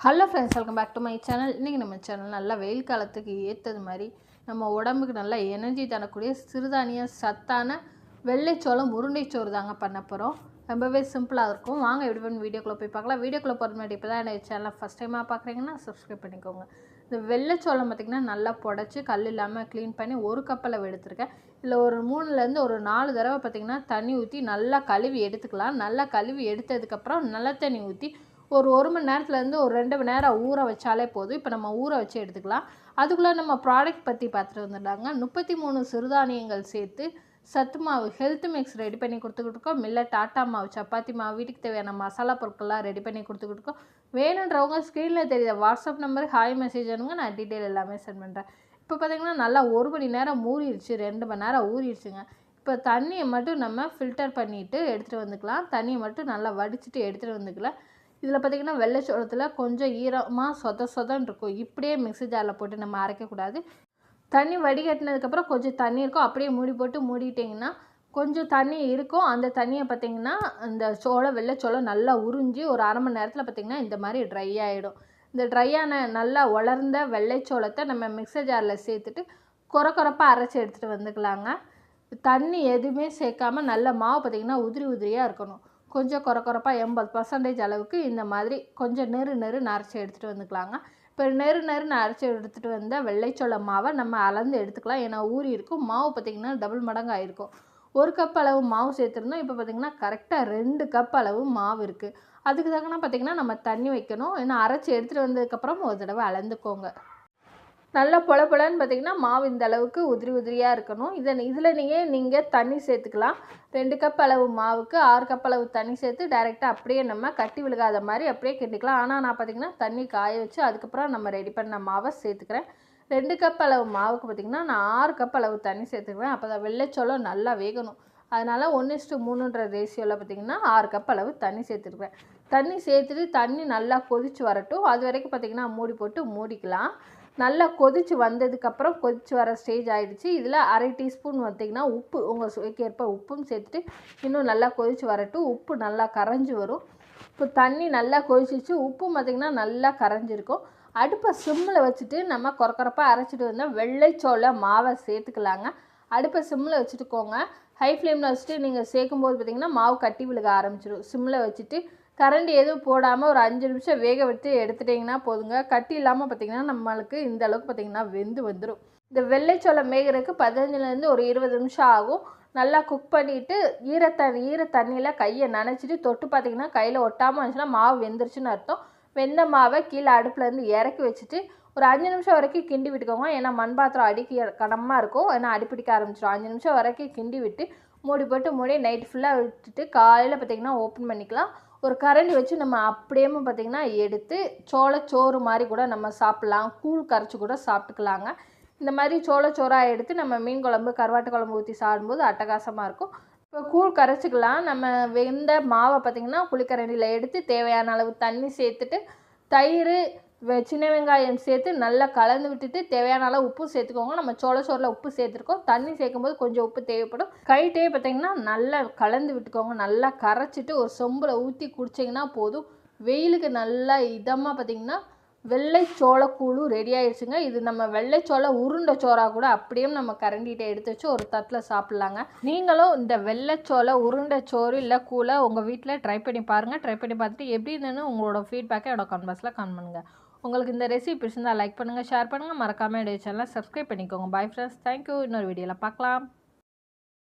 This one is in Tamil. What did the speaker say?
Hello friends welcome back to my channel இன்றைக்கி நம்ம சேனல் நல்லா வெயில் காலத்துக்கு ஏற்றது மாதிரி நம்ம உடம்புக்கு நல்லா எனர்ஜி தரக்கூடிய சிறுதானிய சத்தான வெள்ளைச்சோளம் உருண்டைச்சோறு தாங்க பண்ண போகிறோம் ரொம்பவே சிம்பிளாக இருக்கும். வாங்க எப்படி பண்ணி வீடியோக்குள்ளே போய் பார்க்கலாம். வீடியோக்குள்ளே போகிற முன்னாடி இப்போ தான் என்ன சேனலை ஃபஸ்ட் டைமாக பார்க்குறீங்கன்னா சப்ஸ்கிரைப் பண்ணிக்கோங்க. இந்த வெள்ளைச்சோளம் பார்த்திங்கன்னா நல்லா புடச்சி கல் இல்லாமல் க்ளீன் பண்ணி ஒரு கப் அளவு எடுத்திருக்கேன் ஒரு மூணுலேருந்து ஒரு நாலு தடவை பார்த்திங்கன்னா தண்ணி ஊற்றி நல்லா கழுவி எடுத்துக்கலாம். நல்லா கழுவி எடுத்ததுக்கப்புறம் நல்ல தண்ணி ஊற்றி ஒரு ஒரு மணி நேரத்துலேருந்து ஒரு ரெண்டு மணி நேரம் ஊற வச்சாலே போதும். இப்போ நம்ம ஊற வச்சு எடுத்துக்கலாம். அதுக்குள்ளே நம்ம ப்ராடக்ட் பற்றி பார்த்துட்டு வந்துட்டாங்க முப்பத்தி மூணு சிறுதானியங்கள் சேர்த்து சத்து மாவு ஹெல்த் மிக்ஸ் ரெடி பண்ணி கொடுத்துக்கிட்டு இருக்கோம். மில்ல டாட்டா மாவு சப்பாத்தி மாவு வீட்டுக்கு தேவையான மசாலா பொருட்கள்லாம் ரெடி பண்ணி கொடுத்துக்கிட்டு இருக்கோம். வேணுன்றவங்க ஸ்க்ரீனில் தெரியுத வாட்ஸ்அப் நம்பர் ஹாய் மெசேஜ் அனுங்க நான் டீட்டெயில் எல்லாமே சென்ட் பண்ணுறேன் இப்போ பார்த்தீங்கன்னா நல்லா ஒரு மணி நேரம் ஊறிடுச்சு ரெண்டு மணி நேரம் ஊறிடுச்சுங்க இப்போ தண்ணியை மட்டும் நம்ம ஃபில்டர் பண்ணிவிட்டு எடுத்துகிட்டு வந்துக்கலாம். தண்ணியை மட்டும் நல்லா வடிச்சிட்டு எடுத்துகிட்டு வந்துக்கலாம். இதில் பார்த்திங்கன்னா வெள்ளைச்சோளத்தில் கொஞ்சம் ஈரமாக சொத சொதன்னு இருக்கும். இப்படியே மிக்ஸி ஜாரில் போட்டு நம்ம அரைக்கக்கூடாது. தண்ணி வடிகட்டினதுக்கப்புறம் கொஞ்சம் தண்ணி இருக்கும். அப்படியே மூடி போட்டு மூடிட்டிங்கன்னா கொஞ்சம் தண்ணி இருக்கும். அந்த தண்ணியை பார்த்திங்கன்னா இந்த சோளம் வெள்ளைச்சோளம் நல்லா உறிஞ்சி ஒரு அரை மணி நேரத்தில் பார்த்திங்கன்னா இந்த மாதிரி ட்ரை ஆகிடும் இந்த ட்ரையான நல்லா வளர்ந்த வெள்ளைச்சோளத்தை நம்ம மிக்சர் ஜாரில் சேர்த்துட்டு குறை குறைப்பாக அரைச்சி எடுத்துகிட்டு வந்துக்கலாங்க. தண்ணி எதுவுமே சேர்க்காம நல்ல மாவு பார்த்திங்கன்னா உதிரி உதிரியாக இருக்கணும். கொஞ்சம் குறை குறைப்பாக எண்பது பர்சன்டேஜ் அளவுக்கு இந்த மாதிரி கொஞ்சம் நெரு நெரு அரைச்சி எடுத்துகிட்டு வந்துக்கலாங்க. இப்போ நெரு நெருன்னு அரைச்சி எடுத்துகிட்டு வந்த வெள்ளைச்சோள மாவை நம்ம அளந்து எடுத்துக்கலாம். ஏன்னா ஊறி இருக்கும். மாவு பார்த்திங்கன்னா டபுள் மடங்கு ஆகிருக்கும் ஒரு கப் அளவு மாவு சேர்த்துருந்தோம். இப்போ பார்த்திங்கன்னா கரெக்டாக ரெண்டு கப் அளவு மாவு இருக்குது அதுக்கு தக்கன பார்த்திங்கன்னா நம்ம தண்ணி வைக்கணும். ஏன்னா அரைச்சி எடுத்துகிட்டு வந்ததுக்கப்புறம் ஒரு தடவை அளந்துக்கோங்க. நல்லா பொல பொலன்னு பார்த்திங்கன்னா மாவு இந்த அளவுக்கு உதிரி உதிரியாக இருக்கணும். இதை இதில் நீங்கள் நீங்கள் தண்ணி சேர்த்துக்கலாம். ரெண்டு கப் அளவு மாவுக்கு ஆறு கப் அளவு தண்ணி சேர்த்து டைரெக்டாக அப்படியே நம்ம கட்டி விழுகாத மாதிரி அப்படியே கிண்டிக்கலாம். ஆனால் நான் பார்த்திங்கன்னா தண்ணி காய வச்சு அதுக்கப்புறம் நம்ம ரெடி பண்ண மாவை சேர்த்துக்கிறேன். ரெண்டு கப் அளவு மாவுக்கு பார்த்திங்கன்னா நான் ஆறு கப் அளவு தண்ணி சேர்த்துக்குவேன். அப்போ தான் வெள்ளைச்சோளம் நல்லா வேகணும். அதனால் ஒன்று இஸ்ட்டு மூணுன்ற ரேஷியோவில் பார்த்திங்கன்னா ஆறு கப் அளவு தண்ணி சேர்த்துருக்குறேன் தண்ணி சேர்த்துட்டு தண்ணி நல்லா கொதித்து வரட்டும். அது வரைக்கும் பார்த்திங்கன்னா மூடி போட்டு மூடிக்கலாம். நல்லா கொதித்து வந்ததுக்கப்புறம் கொதித்து வர ஸ்டேஜ் ஆகிடுச்சு இதில் அரை டீஸ்பூன் பார்த்திங்கன்னா உப்பு உங்கள் சுவைக்கேற்ப உப்பும் சேர்த்துட்டு இன்னும் நல்லா கொதித்து வரட்டும். உப்பு நல்லா கரைஞ்சி வரும். இப்போ தண்ணி நல்லா கொதிச்சிச்சு உப்பும் பார்த்திங்கன்னா நல்லா கரைஞ்சிருக்கும். அடுப்பை சிம்மில் வச்சுட்டு நம்ம குறக்குறப்பாக அரைச்சிட்டு வந்தால் வெள்ளைச்சோள மாவை சேர்த்துக்கலாங்க. அடுப்பை சிம்மில் வச்சுட்டுக்கோங்க. ஹை ஃப்ளேமில் வச்சுட்டு நீங்கள் சேர்க்கும்போது பார்த்திங்கன்னா மாவு கட்டி விழுக ஆரம்பிச்சிடும் சிம்மில் வச்சுட்டு கரண்டி எதுவும் போடாமல் ஒரு அஞ்சு நிமிஷம் வேக விட்டு எடுத்துட்டிங்கன்னா போதுங்க. கட்டி இல்லாமல் பார்த்திங்கன்னா நம்மளுக்கு இந்த அளவுக்கு பார்த்திங்கன்னா வெந்து வந்துடும் இந்த வெள்ளைச்சோளம் மேகிறதுக்கு பதினஞ்சுலேருந்து ஒரு இருபது நிமிஷம் ஆகும். நல்லா குக் பண்ணிவிட்டு ஈரத்தண்ணி ஈர தண்ணியில் கையை நனைச்சிட்டு தொட்டு பார்த்திங்கன்னா கையில் ஒட்டாமல் இருந்துச்சுன்னா மாவு வெந்துருச்சுன்னு அர்த்தம். வெந்த மாவை கீழே அடுப்புலேருந்து இறக்கி வச்சுட்டு ஒரு அஞ்சு நிமிஷம் வரைக்கும் கிண்டி விட்டுக்கோங்க. ஏன்னா மண் பாத்திரம் அடிக்க கனமாக இருக்கும். ஏன்னா அடிப்பிடிக்க ஆரம்பிச்சிடும் அஞ்சு நிமிஷம் வரைக்கும் கிண்டி விட்டு மூடி போட்டு மூடி நைட் ஃபுல்லாக விட்டுட்டு காலையில் பார்த்திங்கன்னா ஓப்பன் பண்ணிக்கலாம். ஒரு கரண்டி வச்சு நம்ம அப்படியே பார்த்திங்கன்னா எடுத்து சோளச்சோறு மாதிரி கூட நம்ம சாப்பிட்லாம். கூழ் கரைச்சி கூட சாப்பிட்டுக்கலாங்க. இந்த மாதிரி சோளச்சோறாக எடுத்து நம்ம மீன் குழம்பு கருவாட்டு குழம்பு ஊற்றி சாப்பிடும்போது அட்டகாசமாக இருக்கும். இப்போ கூழ் கரைச்சிக்கலாம். நம்ம வெந்த மாவை பார்த்திங்கன்னா குளிக்கரண்டியில் எடுத்து தேவையான அளவு தண்ணி சேர்த்துட்டு தயிர் சின்ன வெங்காயம் சேர்த்து நல்லா கலந்து விட்டுட்டு தேவையான அளவு உப்பு சேர்த்துக்கோங்க. நம்ம சோள சோறில் உப்பு சேர்த்துருக்கோம். தண்ணி சேர்க்கும்போது கொஞ்சம் உப்பு தேவைப்படும். கைட்டே பார்த்திங்கன்னா நல்லா கலந்து விட்டுக்கோங்க. நல்லா கரைச்சிட்டு ஒரு சொம்பில் ஊற்றி குடிச்சிங்கன்னா போதும். வெயிலுக்கு நல்லா இதமாக பார்த்திங்கன்னா வெள்ளை சோளக்கூழு ரெடி ஆயிடுச்சுங்க இது நம்ம வெள்ளைச்சோள உருண்டை சோறாக கூட அப்படியே நம்ம கரண்டிகிட்ட எடுத்து வச்சு ஒரு தட்டில் சாப்பிட்லாங்க. நீங்களும் இந்த வெள்ளைச்சோள உருண்டை சோறு இல்லை கூழை உங்கள் வீட்டில் ட்ரை பண்ணி பாருங்கள் ட்ரை பண்ணி பார்த்துட்டு எப்படி இருந்ததுன்னு உங்களோட ஃபீட்பேக்கை என்னோட கன்வர்ஸில் கமெண்ட் பண்ணுங்கள் உங்களுக்கு இந்த ரெசிபி பிடிச்சிருந்தால் லைக் பண்ணுங்கள் ஷேர் பண்ணுங்கள் மறக்காமல் என்னுடைய சேனலை சப்ஸ்கிரைப் பண்ணிக்கோங்க. பாய் ஃப்ரெண்ட்ஸ் தேங்க்யூ இன்னொரு வீடியோவில் பார்க்கலாம்.